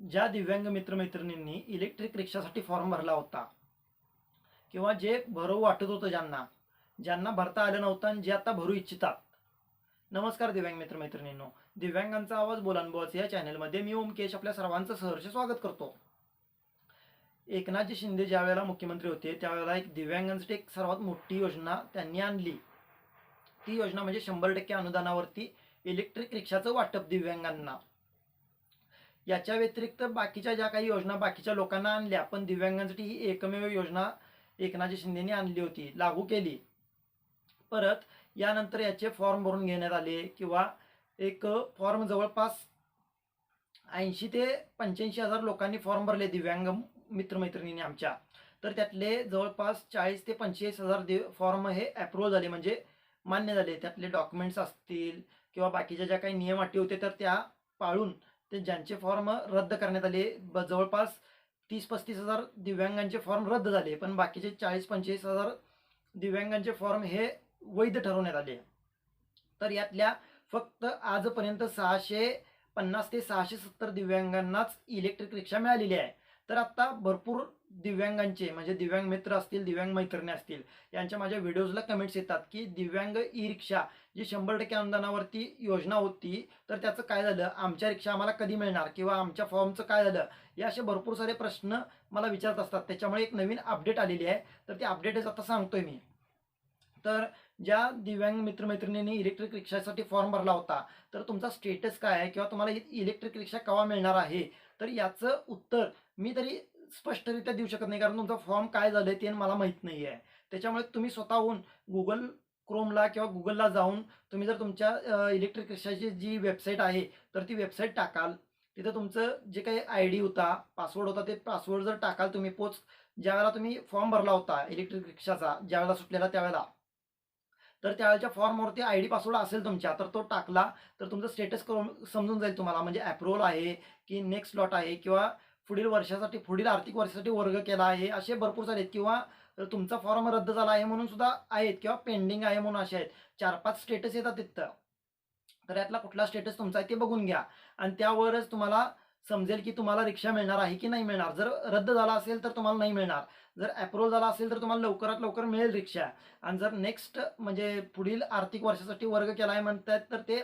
ज्या दिव्यांग मित्रमैत्रिणींनी electric रिक्षासाठी form भरला होता किंवा जे भरू वाटत होतं ज्यांना ज्यांना भरता आलं नव्हतं आणि जे आता भरू इच्छितात. नमस्कार दिव्यांग मित्रमैत्रिणींनो. दिव्यांगांचा आवाज बोलानबोच या चॅनलमध्ये मी ओमकेश आपल्या सर्वांचं सहर्ष स्वागत करतो. एकनाथजी शिंदे ज्यावेळेला मुख्यमंत्री होते त्यावेळेला एक दिव्यांगांसाठी एक सर्वात मोठी योजना त्यांनी आणली. ती योजना म्हणजे शंभर टक्के अनुदानावरती इलेक्ट्रिक रिक्षाचं वाटप दिव्यांगांना. याच्या व्यतिरिक्त बाकीच्या ज्या काही योजना बाकीच्या लोकांना आणल्या पण दिव्यांगांसाठी ही एकमेव योजना एकनाथजी शिंदेनी आणली होती लागू केली. परत यानंतर याचे फॉर्म भरून घेण्यात आले किंवा एक फॉर्म जवळपास ऐंशी ते पंच्याऐंशी हजार लोकांनी फॉर्म भरले दिव्यांग मित्रमैत्रिणींनी आमच्या. तर त्यातले जवळपास चाळीस ते पंचेचाळीस हजार दे फॉर्म हे अप्रूव्ह झाले म्हणजे मान्य झाले. त्यातले डॉक्युमेंट्स असतील किंवा बाकीच्या ज्या काही नियम अटी होते तर त्या पाळून ते ज्यांचे फॉर्म रद्द करण्यात आले ब जवळपास तीस पस्तीस हजार दिव्यांगांचे फॉर्म रद्द झाले पण बाकीचे चाळीस पंचेचाळीस हजार दिव्यांगांचे फॉर्म हे वैध ठरवण्यात आले. तर यातल्या फक्त आजपर्यंत सहाशे पन्नास ते सहाशे सत्तर दिव्यांगांनाच इलेक्ट्रिक रिक्षा मिळालेली आहे. तर आत्ता भरपूर दिव्यांगांचे म्हणजे दिव्यांग मित्र असतील दिव्यांग मैत्रिणी असतील यांच्या माझ्या व्हिडिओजला कमेंट्स येतात की दिव्यांग ई रिक्षा जी शंभर टक्के अनुदानावरती योजना होती तर त्याचं काय झालं? आमच्या रिक्षा आम्हाला कधी मिळणार? किंवा आमच्या फॉर्मचं काय झालं? या असे भरपूर सारे प्रश्न मला विचारत असतात. त्याच्यामुळे एक नवीन अपडेट आलेली आहे. तर ती अपडेटच आता सांगतोय मी. तर ज्या दिव्यांग मित्रमैत्रिणींनी इलेक्ट्रिक रिक्षासाठी फॉर्म भरला होता तर तुमचा स्टेटस काय आहे? किंवा तुम्हाला इलेक्ट्रिक रिक्षा केव्हा मिळणार आहे? तर याचं उत्तर मी तरी स्पष्टरित्या देऊ शकत नाही. कारण तुमचा फॉर्म काय झालं ते मला माहीत नाही आहे त्याच्यामुळे तुम्ही स्वतःहून गुगल क्रोमला किंवा गुगलला जाऊन तुम्ही जर तुमच्या इलेक्ट्रिक रिक्षाची जी वेबसाईट आहे तर ती वेबसाईट टाकाल. तिथं तुमचं जे काही आय डी होता पासवर्ड होता ते पासवर्ड जर टाकाल तुम्ही पोच ज्यावेळेला तुम्ही फॉर्म भरला होता इलेक्ट्रिक रिक्षाचा ज्यावेळेला सुटलेला त्यावेळेला तर त्यावेळेच्या फॉर्मवरती आय डी पासवर्ड असेल तुमच्या तर तो टाकला तर तुमचं स्टेटस करून समजून जाईल तुम्हाला. म्हणजे अप्रुव्हल आहे की नेक्स्ट लॉट आहे किंवा पुढील वर्षासाठी पुढील आर्थिक वर्षासाठी वर्ग केला आहे. असे भरपूर सारे आहेत. किंवा तुमचा फॉर्म रद्द झाला आहे म्हणून सुद्धा आहेत किंवा पेंडिंग आहे म्हणून असे आहेत. चार पाच स्टेटस येतात तिथं. तर यातला कुठला स्टेटस तुमचा आहे ते बघून घ्या. आणि त्यावरच तुम्हाला समजेल की तुम्हाला रिक्षा मिळणार आहे की नाही मिळणार. जर रद्द झाला असेल तर तुम्हाला नाही मिळणार. जर अप्रूव्हल झाला असेल तर तुम्हाला लवकरात लवकर मिळेल रिक्षा. आणि जर नेक्स्ट म्हणजे पुढील आर्थिक वर्षासाठी वर्ग केला आहे म्हणतात तर ते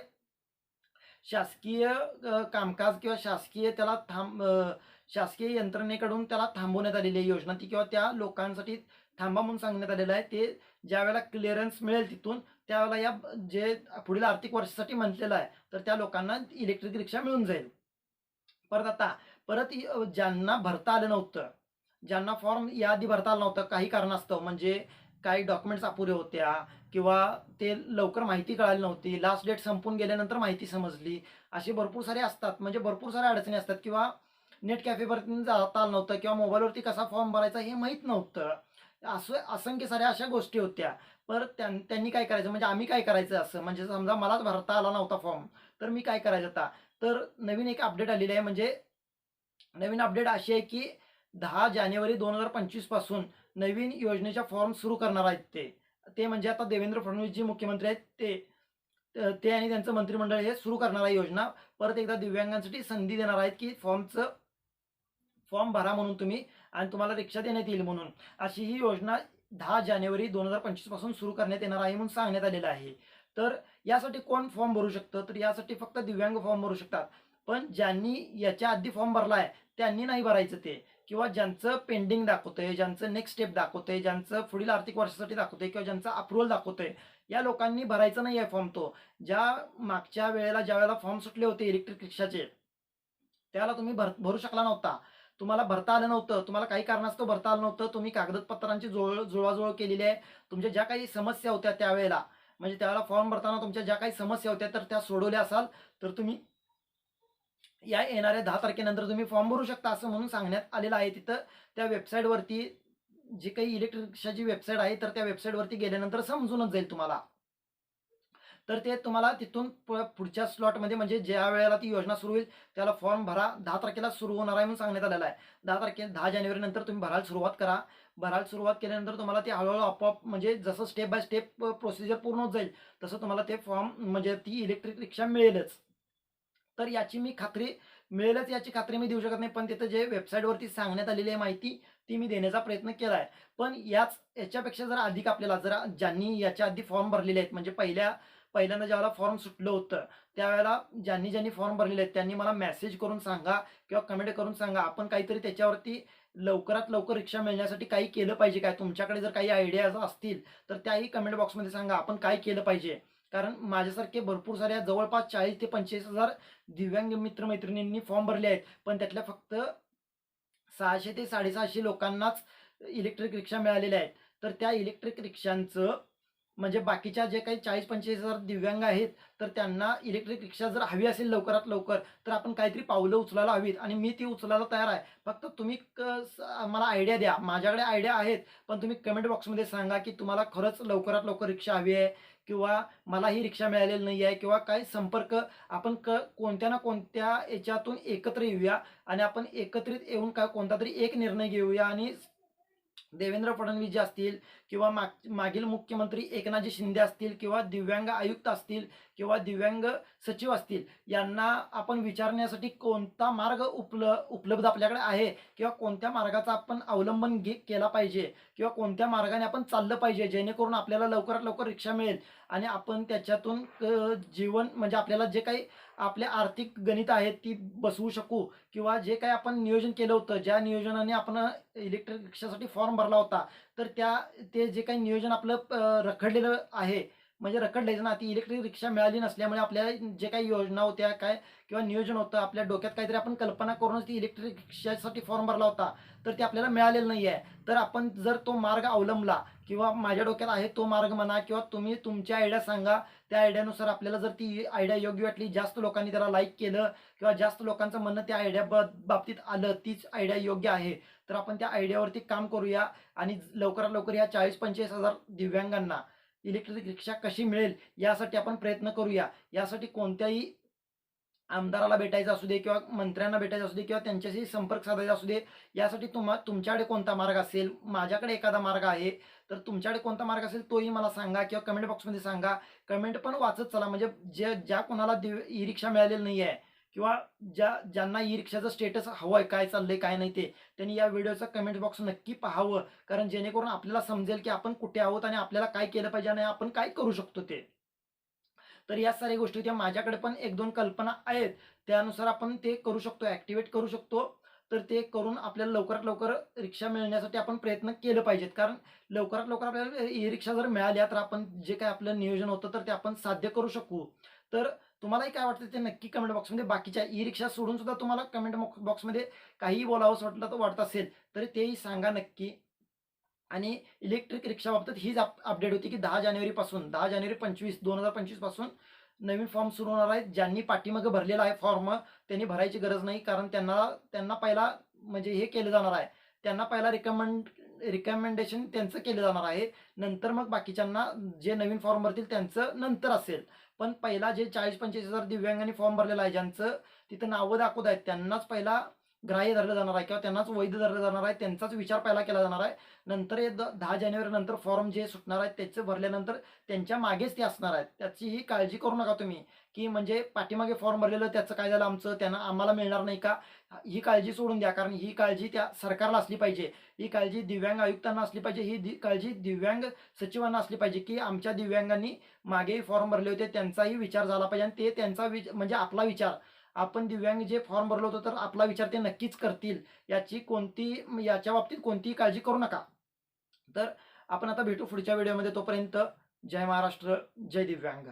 शासकीय कामकाज किंवा शासकीय त्याला थांब शासकीय यंत्रणेकडून त्याला थांबवण्यात आलेली आहे योजना. ती किंवा त्या लोकांसाठी थांबा म्हणून सांगण्यात आलेलं आहे. ते ज्या वेळेला क्लिअरन्स मिळेल तिथून त्यावेळेला या जे पुढील आर्थिक वर्षासाठी म्हटलेलं आहे तर त्या लोकांना इलेक्ट्रिक रिक्षा मिळून जाईल. परत आता परत ज्यांना भरता आलं नव्हतं ज्यांना फॉर्म याआधी भरता आलं नव्हतं काही कारणास्तव म्हणजे काही डॉक्युमेंट्स अपुरे होत्या किंवा ते लवकर माहिती कळाली नव्हती लास्ट डेट संपून गेल्यानंतर माहिती समजली असे भरपूर सारे असतात. म्हणजे भरपूर साऱ्या अडचणी असतात किंवा नेट कॅफेवरती जाता आलं नव्हतं किंवा मोबाईलवरती कसा फॉर्म भरायचा हे माहीत नव्हतं. असं असंख्य साऱ्या अशा गोष्टी होत्या. पर त्यां त्यांनी काय करायचं म्हणजे आम्ही काय करायचं असं? म्हणजे समजा मलाच भरता आला नव्हता फॉर्म तर मी काय करायचं आता? तर नवीन एक अपडेट आलेली आहे. म्हणजे नवीन अपडेट अशी आहे की दहा जानेवारी दोन हजार पंचवीसपासून नवीन योजनेच्या फॉर्म सुरू करणार आहेत ते. ते म्हणजे आता देवेंद्र फडणवीस जी मुख्यमंत्री आहेत. ते ते आणि त्यांचं मंत्रिमंडळ हे सुरू करणार आहे योजना. परत एकदा दिव्यांगांसाठी संधी देणार आहेत की फॉर्मचं फॉर्म भरा म्हणून तुम्ही आणि तुम्हाला रिक्षा देण्यात येईल म्हणून. अशी ही योजना दहा जानेवारी दोन हजार पंचवीसपासून सुरू करण्यात येणार आहे म्हणून सांगण्यात आलेलं आहे. तर यासाठी कोण फॉर्म भरू शकतं? तर यासाठी फक्त दिव्यांग फॉर्म भरू शकतात. पण ज्यांनी याच्या आधी फॉर्म भरला आहे त्यांनी नाही भरायचं ते. किंवा ज्यांचं पेंडिंग दाखवतंय ज्यांचं नेक्स्ट स्टेप दाखवतंय ज्यांचं पुढील आर्थिक वर्षासाठी दाखवतंय किंवा ज्यांचं अप्रुव्हल दाखवतंय या लोकांनी भरायचं नाही आहे फॉर्म तो. ज्या मागच्या वेळेला ज्या वेळेला फॉर्म सुटले होते इलेक्ट्रिक रिक्षाचे त्याला तुम्ही भर भरू शकला नव्हता. तुम्हाला भरता आलं नव्हतं तुम्हाला काही कारणास्तव भरता आलं नव्हतं तुम्ही कागदपत्रांची जुळ जुळवाजुळव केलेली आहे. तुमच्या ज्या काही समस्या होत्या त्यावेळेला म्हणजे त्यावेळेला फॉर्म भरताना तुमच्या ज्या काही समस्या होत्या तर त्या सोडवल्या असाल तर तुम्ही या येणाऱ्या दहा तारखेनंतर तुम्ही फॉर्म भरू शकता असं म्हणून सांगण्यात आलेलं आहे तिथं. त्या वेबसाईटवरती जी काही इलेक्ट्रिक रिक्षाची वेबसाईट आहे तर त्या वेबसाईटवरती गेल्यानंतर समजूनच जाईल तुम्हाला. तर ते तुम्हाला तिथून पुढच्या स्लॉटमध्ये म्हणजे ज्या वेळेला ती योजना सुरू होईल त्याला फॉर्म भरा. दहा तारखेला सुरू होणार आहे म्हणून सांगण्यात आलेलं आहे. दहा तारखे दहा जानेवारीनंतर तुम्ही भरायला सुरुवात करा. भरायला सुरुवात केल्यानंतर तुम्हाला ते हळूहळू आपोआप म्हणजे जसं स्टेप बाय स्टेप प्रोसिजर पूर्ण होत जाईल तसं तुम्हाला ते फॉर्म म्हणजे ती इलेक्ट्रिक रिक्षा मिळेलच. तर याची मी खात्री मिळेलच याची खात्री मी देऊ शकत नाही पण तिथं जे वेबसाईटवरती सांगण्यात आलेली आहे माहिती ती मी देण्याचा प्रयत्न केला आहे. पण याच याच्यापेक्षा जरा अधिक आपल्याला जरा ज्यांनी याच्या आधी फॉर्म भरलेले आहेत म्हणजे पहिल्या पहिल्यांदा ज्यावेळेला फॉर्म सुटलं होतं त्यावेळेला ज्यांनी ज्यांनी फॉर्म भरलेले आहेत त्यांनी मला मेसेज करून सांगा किंवा कमेंट करून सांगा. आपण काहीतरी त्याच्यावरती लवकरात लवकर रिक्षा मिळण्यासाठी काही केलं पाहिजे काय? तुमच्याकडे जर काही आयडियाज असतील तर त्याही कमेंट बॉक्समध्ये सांगा. आपण काय केलं पाहिजे? कारण माझ्यासारखे भरपूर साऱ्या जवळपास चाळीस ते पंचेचाळीस हजार दिव्यांग मित्रमैत्रिणींनी फॉर्म भरले आहेत. पण त्यातल्या फक्त सहाशे ते साडेसहाशे लोकांनाच इलेक्ट्रिक रिक्षा मिळालेल्या आहेत. तर त्या इलेक्ट्रिक रिक्षांचं म्हणजे बाकीच्या जे काही चाळीस पंचेचाळीस हजार दिव्यांग आहेत तर त्यांना इलेक्ट्रिक रिक्षा जर हवी असेल लवकरात लवकर तर आपण काहीतरी पावलं उचलायला हवीत आणि मी ती उचलायला तयार आहे. फक्त तुम्ही क- स- मला आयडिया द्या. माझ्याकडे आयडिया आहेत पण तुम्ही कमेंट बॉक्समध्ये सांगा की तुम्हाला खरंच लवकरात लवकर रिक्षा हवी आहे किंवा मला ही रिक्षा मिळालेली नाही आहे किंवा काही संपर्क आपण क कोणत्या ना कोणत्या याच्यातून एकत्र येऊया आणि आपण एकत्रित येऊन का कोणता तरी एक निर्णय घेऊया आणि देवेंद्र फडणवीस जे असतील किंवा माग मागील मुख्यमंत्री एकनाथजी शिंदे असतील किंवा दिव्यांग आयुक्त असतील किंवा दिव्यांग सचिव असतील यांना आपण विचारण्यासाठी कोणता मार्ग उपल उपलब्ध आपल्याकडे आहे? किंवा कोणत्या मार्गाचा आपण अवलंबन घे केला पाहिजे? किंवा कोणत्या मार्गाने आपण चाललं पाहिजे? जेणेकरून आपल्याला लवकरात लवकर रिक्षा मिळेल आणि आपण त्याच्यातून जीवन म्हणजे आपल्याला जे काही आपल्या आर्थिक गणित आहेत ती बसवू शकू. किंवा जे काही आपण नियोजन केलं होतं ज्या नियोजनाने आपण इलेक्ट्रिक रिक्षासाठी फॉर्म भरला होता तर त्या ते जे काही नियोजन आपलं रखडलेलं आहे म्हणजे रखडलेलं ना ती इलेक्ट्रिक रिक्षा मिळाली नसल्यामुळे आपल्या जे काही योजना होत्या काय किंवा नियोजन होतं आपल्या डोक्यात काहीतरी आपण कल्पना करूनच ती इलेक्ट्रिक रिक्षासाठी फॉर्म भरला होता. तर ते आपल्याला मिळालेलं नाही आहे तर आपण जर तो मार्ग अवलंबला किंवा माझ्या डोक्यात आहे तो मार्ग म्हणा किंवा तुम्ही तुमच्या आयडिया सांगा त्या आयडियानुसार आपल्याला जर ती आयडिया योग्य वाटली जास्त लोकांनी त्याला लाईक केलं किंवा जास्त लोकांचं म्हणणं त्या आयडिया बाबतीत आलं तीच आयडिया योग्य आहे तर आपण त्या आयडियावरती काम करूया आणि लवकरात लवकर या चाळीस पंचेचाळीस हजार दिव्यांगांना इलेक्ट्रिक रिक्षा कशी मिळेल यासाठी आपण प्रयत्न करूया. यासाठी कोणत्याही आमदाराला भेटायचं असू दे किंवा मंत्र्यांना भेटायचं असू दे किंवा त्यांच्याशी संपर्क साधायचा असू दे यासाठी तुम्हा तुमच्याकडे कोणता मार्ग असेल? माझ्याकडे एखादा मार्ग आहे तर तुमच्याकडे कोणता मार्ग असेल तोही मला सांगा किंवा कमेंट बॉक्समध्ये सांगा. कमेंट पण वाचत चला. म्हणजे जे ज्या कोणाला दिव ई रिक्षा मिळालेली नाही आहे किंवा ज्या ज्यांना ई रिक्षाचं स्टेटस हवं आहे काय चाललंय काय नाही ते त्यांनी या व्हिडिओचं कमेंट बॉक्स नक्की पाहावं. कारण जेणेकरून आपल्याला समजेल की आपण कुठे आहोत आणि आपल्याला काय केलं पाहिजे आणि आपण काय करू शकतो ते. तर या साऱ्या गोष्टी त्या माझ्याकडे पण एक दोन कल्पना आहेत. त्यानुसार आपण ते करू शकतो ॲक्टिवेट करू शकतो. तर ते करून आपल्याला लवकरात लवकर रिक्षा मिळण्यासाठी आपण प्रयत्न केलं पाहिजेत. कारण लवकरात लवकर आपल्याला ई रिक्षा जर मिळाल्या तर आपण जे काय आपलं नियोजन होतं तर ते आपण साध्य करू शकू. तर तुम्हालाही काय वाटतं ते नक्की कमेंट बॉक्समध्ये बाकीच्या ई रिक्षा सोडून सुद्धा तुम्हाला कमेंट बॉक्समध्ये काहीही बोलावंसं वाटलं तर वाटत असेल तरी तेही सांगा नक्की. आणि इलेक्ट्रिक रिक्षाबाबतीत हीच अप अपडेट होती की दहा जानेवारीपासून दहा जानेवारी पंचवीस दोन हजार पंचवीसपासून नवीन फॉर्म सुरू होणार आहे ज्यांनी पाठीमागं भरलेला आहे फॉर्म त्यांनी भरायची गरज नाही कारण त्यांना त्यांना पहिला म्हणजे हे केलं जाणार आहे. त्यांना पहिला रिकमेंड रिकमेंडेशन त्यांचं केलं जाणार आहे. नंतर मग बाकीच्यांना जे नवीन फॉर्म भरतील त्यांचं नंतर असेल. पण पहिला जे चाळीस पंचेचाळीस हजार दिव्यांगांनी फॉर्म भरलेला आहे ज्यांचं तिथं नावं दाखवत आहेत. त्यांनाच पहिला ग्राह्य धरलं जाणार आहे किंवा त्यांनाच वैध धरलं जाणार आहे त्यांचाच विचार पहिला केला जाणार आहे. नंतर हे दहा जानेवारी नंतर फॉर्म जे सुटणार आहेत त्याचं भरल्यानंतर त्यांच्या मागेच ते असणार आहेत. त्याची ही काळजी करू नका तुम्ही. की म्हणजे पाठीमागे फॉर्म भरलेलं त्याचं काय झालं आमचं त्यांना आम्हाला मिळणार नाही का? ही काळजी सोडून द्या. कारण ही काळजी त्या सरकारला असली पाहिजे. ही काळजी दिव्यांग आयुक्तांना असली पाहिजे. ही दि काळजी दिव्यांग सचिवांना असली पाहिजे की आमच्या दिव्यांगांनी मागेही फॉर्म भरले होते त्यांचाही विचार झाला पाहिजे आणि ते त्यांचा विच म्हणजे आपला विचार. आपण दिव्यांग जे फॉर्म भरलो होतो तर आपला विचार ते नक्कीच करतील. याची कोणती याच्या बाबतीत कोणतीही काळजी करू नका. तर आपण आता भेटू पुढच्या व्हिडिओमध्ये तोपर्यंत जय महाराष्ट्र जय दिव्यांग.